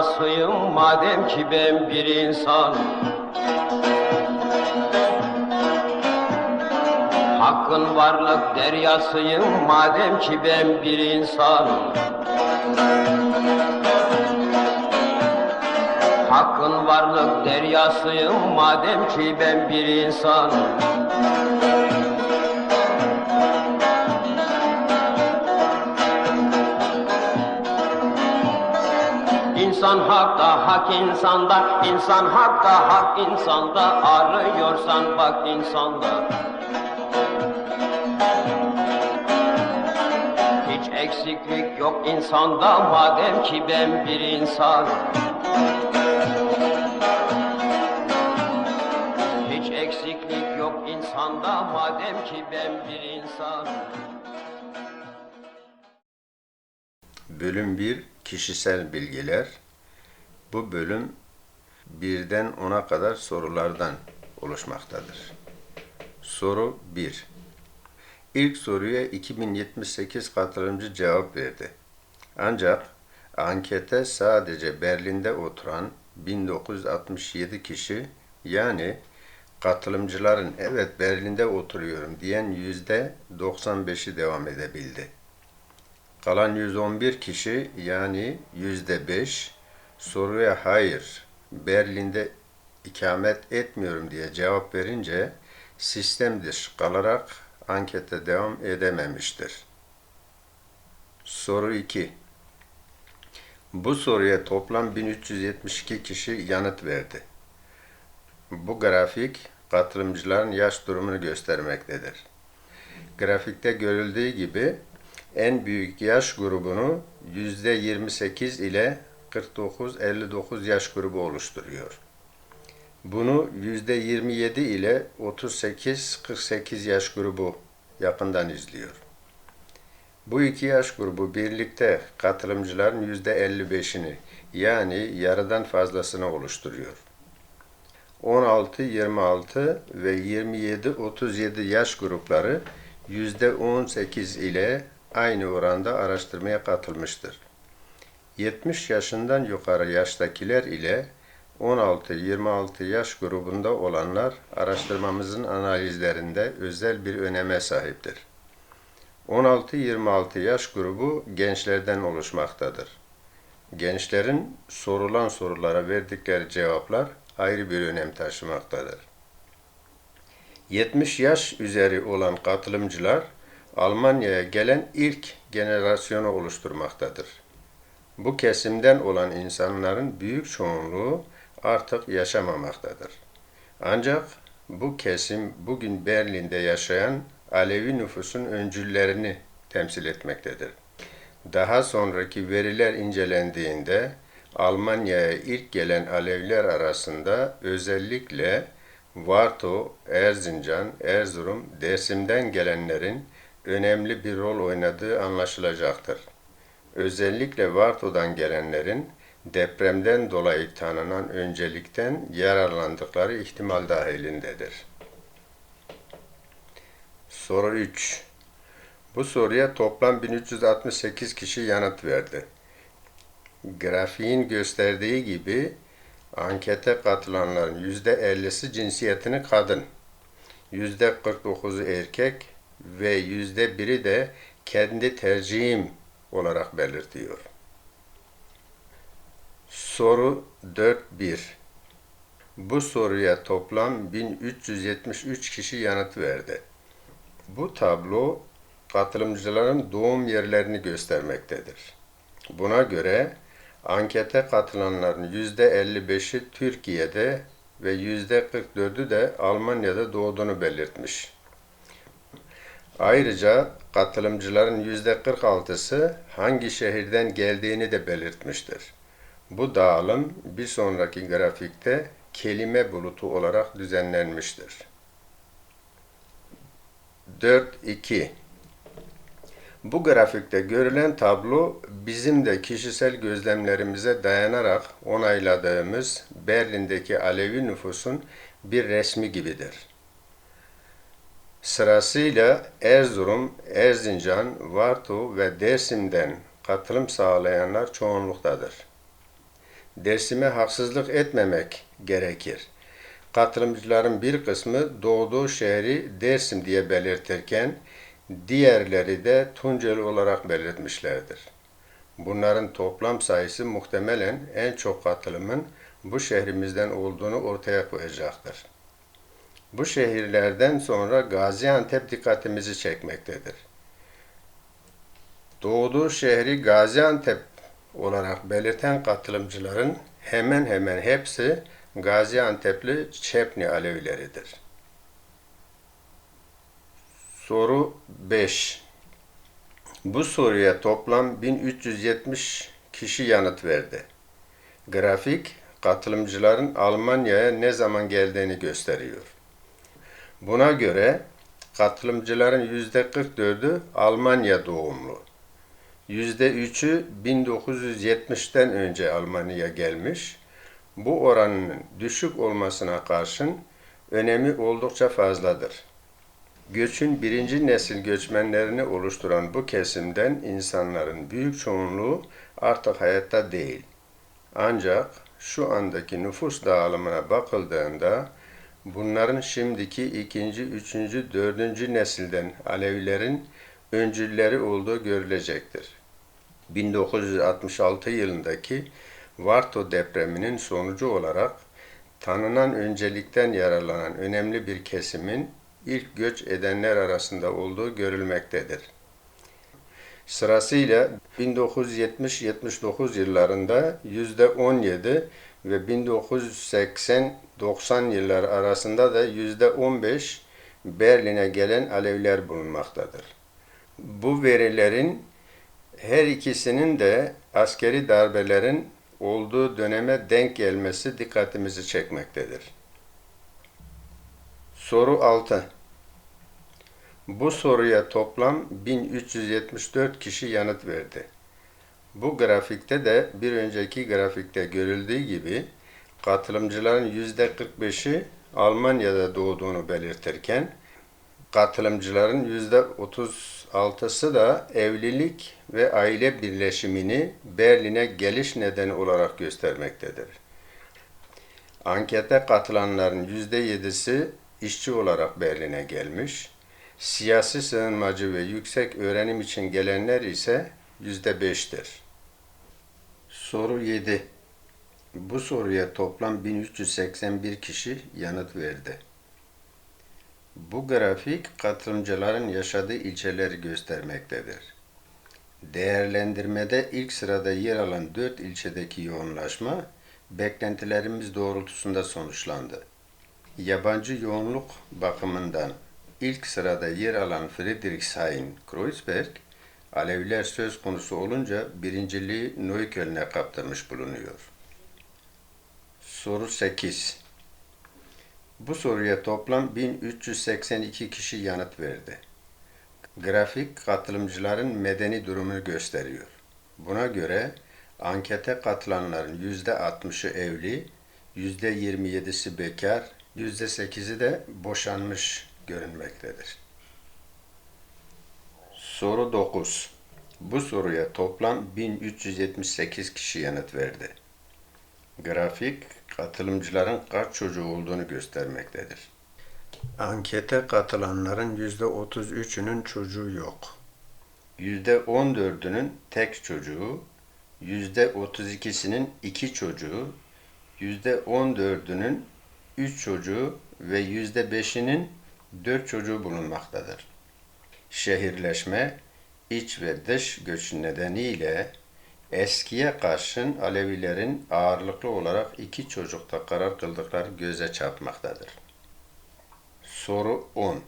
aynasıyım madem ki ben bir insan. Hakkın varlık deryasıyım madem ki ben bir insan. Hakkın varlık deryasıyım madem ki ben bir insan İnsan hakta, hak insanda, insan hakta, hak insanda, arıyorsan bak insanda. Hiç eksiklik yok insanda, madem ki ben bir insan. Hiç eksiklik yok insanda, madem ki ben bir insan. Bölüm 1 Kişisel Bilgiler Bu bölüm birden ona kadar sorulardan oluşmaktadır. Soru 1 İlk soruya 2078 katılımcı cevap verdi. Ancak ankete sadece Berlin'de oturan 1967 kişi yani katılımcıların evet Berlin'de oturuyorum diyen yüzde 95'i devam edebildi. Kalan 111 kişi yani yüzde beş soruya hayır Berlin'de ikamet etmiyorum diye cevap verince sistem dışı kalarak ankete devam edememiştir. Soru 2 Bu soruya toplam 1372 kişi yanıt verdi. Bu grafik katılımcıların yaş durumunu göstermektedir. Grafikte görüldüğü gibi en büyük yaş grubunu %28 ile 49-59 yaş grubu oluşturuyor. Bunu %27 ile 38-48 yaş grubu yakından izliyor. Bu iki yaş grubu birlikte katılımcıların %55'ini yani yarıdan fazlasını oluşturuyor. 16-26 ve 27-37 yaş grupları %18 ile aynı oranda araştırmaya katılmıştır. 70 yaşından yukarı yaştakiler ile 16-26 yaş grubunda olanlar araştırmamızın analizlerinde özel bir öneme sahiptir. 16-26 yaş grubu gençlerden oluşmaktadır. Gençlerin sorulan sorulara verdikleri cevaplar ayrı bir önem taşımaktadır. 70 yaş üzeri olan katılımcılar Almanya'ya gelen ilk generasyonu oluşturmaktadır. Bu kesimden olan insanların büyük çoğunluğu artık yaşamamaktadır. Ancak bu kesim bugün Berlin'de yaşayan Alevi nüfusun öncüllerini temsil etmektedir. Daha sonraki veriler incelendiğinde Almanya'ya ilk gelen Aleviler arasında özellikle Varto, Erzincan, Erzurum, Dersim'den gelenlerin önemli bir rol oynadığı anlaşılacaktır. Özellikle Varto'dan gelenlerin depremden dolayı tanınan öncelikten yararlandıkları ihtimal dahilindedir. Soru 3 Bu soruya toplam 1368 kişi yanıt verdi. Grafiğin gösterdiği gibi ankete katılanların %50'si cinsiyetini kadın, %49'u erkek ve %1'i de kendi tercihim olarak belirtiyor. Soru 4.1 Bu soruya toplam 1373 kişi yanıt verdi. Bu tablo katılımcıların doğum yerlerini göstermektedir. Buna göre ankete katılanların %55'i Türkiye'de ve %44'ü de Almanya'da doğduğunu belirtmiş. Ayrıca katılımcıların %46'sı hangi şehirden geldiğini de belirtmiştir. Bu dağılım bir sonraki grafikte kelime bulutu olarak düzenlenmiştir. 4.2 Bu grafikte görülen tablo bizim de kişisel gözlemlerimize dayanarak onayladığımız Berlin'deki Alevi nüfusun bir resmi gibidir. Sırasıyla Erzurum, Erzincan, Varto ve Dersim'den katılım sağlayanlar çoğunluktadır. Dersime haksızlık etmemek gerekir. Katılımcıların bir kısmı doğduğu şehri Dersim diye belirtirken diğerleri de Tunceli olarak belirtmişlerdir. Bunların toplam sayısı muhtemelen en çok katılımın bu şehrimizden olduğunu ortaya koyacaktır. Bu şehirlerden sonra Gaziantep dikkatimizi çekmektedir. Doğduğu şehri Gaziantep olarak belirten katılımcıların hemen hemen hepsi Gaziantep'li Çepni Alevileridir. Soru 5. Bu soruya toplam 1370 kişi yanıt verdi. Grafik katılımcıların Almanya'ya ne zaman geldiğini gösteriyor. Buna göre katılımcıların %44'ü Almanya doğumlu. %3'ü 1970'ten önce Almanya'ya gelmiş. Bu oranın düşük olmasına karşın önemi oldukça fazladır. Göçün birinci nesil göçmenlerini oluşturan bu kesimden insanların büyük çoğunluğu artık hayatta değil. Ancak şu andaki nüfus dağılımına bakıldığında bunların şimdiki ikinci, üçüncü, dördüncü nesilden Alevilerin öncülleri olduğu görülecektir. 1966 yılındaki Varto depreminin sonucu olarak tanınan öncelikten yararlanan önemli bir kesimin ilk göç edenler arasında olduğu görülmektedir. Sırasıyla 1970-79 yıllarında %17 ve 1980-90 yıllar arasında da %15 Berlin'e gelen Aleviler bulunmaktadır. Bu verilerin her ikisinin de askeri darbelerin olduğu döneme denk gelmesi dikkatimizi çekmektedir. Soru 6. Bu soruya toplam 1374 kişi yanıt verdi. Bu grafikte de bir önceki grafikte görüldüğü gibi katılımcıların %45'i Almanya'da doğduğunu belirtirken katılımcıların %36'sı da evlilik ve aile birleşimini Berlin'e geliş nedeni olarak göstermektedir. Ankete katılanların %7'si işçi olarak Berlin'e gelmiş, siyasi sığınmacı ve yüksek öğrenim için gelenler ise %5'tir. Soru 7. Bu soruya toplam 1381 kişi yanıt verdi. Bu grafik katılımcıların yaşadığı ilçeleri göstermektedir. Değerlendirmede ilk sırada yer alan 4 ilçedeki yoğunlaşma beklentilerimiz doğrultusunda sonuçlandı. Yabancı yoğunluk bakımından ilk sırada yer alan Friedrichshain-Kreuzberg, Aleviler söz konusu olunca birinciliği Neukölln'e kaptırmış bulunuyor. Soru 8. Bu soruya toplam 1382 kişi yanıt verdi. Grafik katılımcıların medeni durumunu gösteriyor. Buna göre ankete katılanların %60'ı evli, %27'si bekar, %8'i de boşanmış görünmektedir. Soru 9. Bu soruya toplam 1378 kişi yanıt verdi. Grafik katılımcıların kaç çocuğu olduğunu göstermektedir. Ankete katılanların %33'ünün çocuğu yok. %14'ünün tek çocuğu, %32'sinin iki çocuğu, %14'ünün üç çocuğu ve %5'inin dört çocuğu bulunmaktadır. Şehirleşme, iç ve dış göç nedeniyle eskiye karşın Alevilerin ağırlıklı olarak iki çocukta karar kıldıkları göze çarpmaktadır. Soru 10.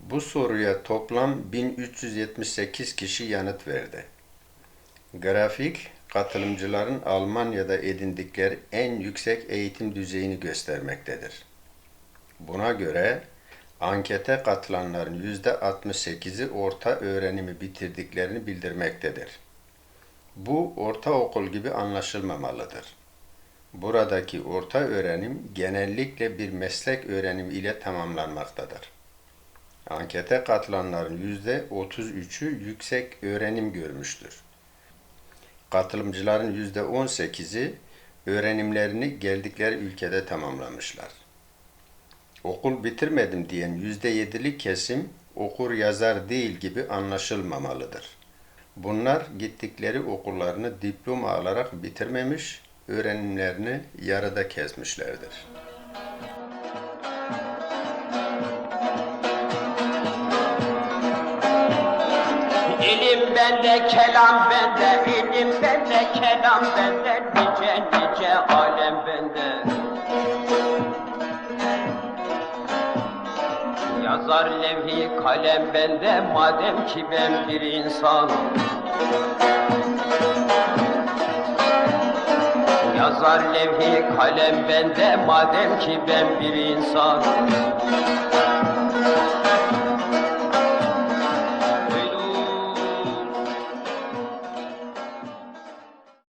Bu soruya toplam 1378 kişi yanıt verdi. Grafik, katılımcıların Almanya'da edindikleri en yüksek eğitim düzeyini göstermektedir. Buna göre ankete katılanların %68'i orta öğrenimi bitirdiklerini bildirmektedir. Bu ortaokul gibi anlaşılmamalıdır. Buradaki orta öğrenim genellikle bir meslek öğrenimi ile tamamlanmaktadır. Ankete katılanların %33'ü yüksek öğrenim görmüştür. Katılımcıların yüzde 18'i öğrenimlerini geldikleri ülkede tamamlamışlar. Okul bitirmedim diyen yüzde yedili kesim okur yazar değil gibi anlaşılmamalıdır. Bunlar gittikleri okullarını diploma alarak bitirmemiş, öğrenimlerini yarıda kesmişlerdir. İlim bende, kelam bende, ilim bende, kelam bende, nice nice alem bende. Yazar levhi kalem bende, madem ki ben bir insanım. Yazar levhi kalem bende, madem ki ben bir insanım.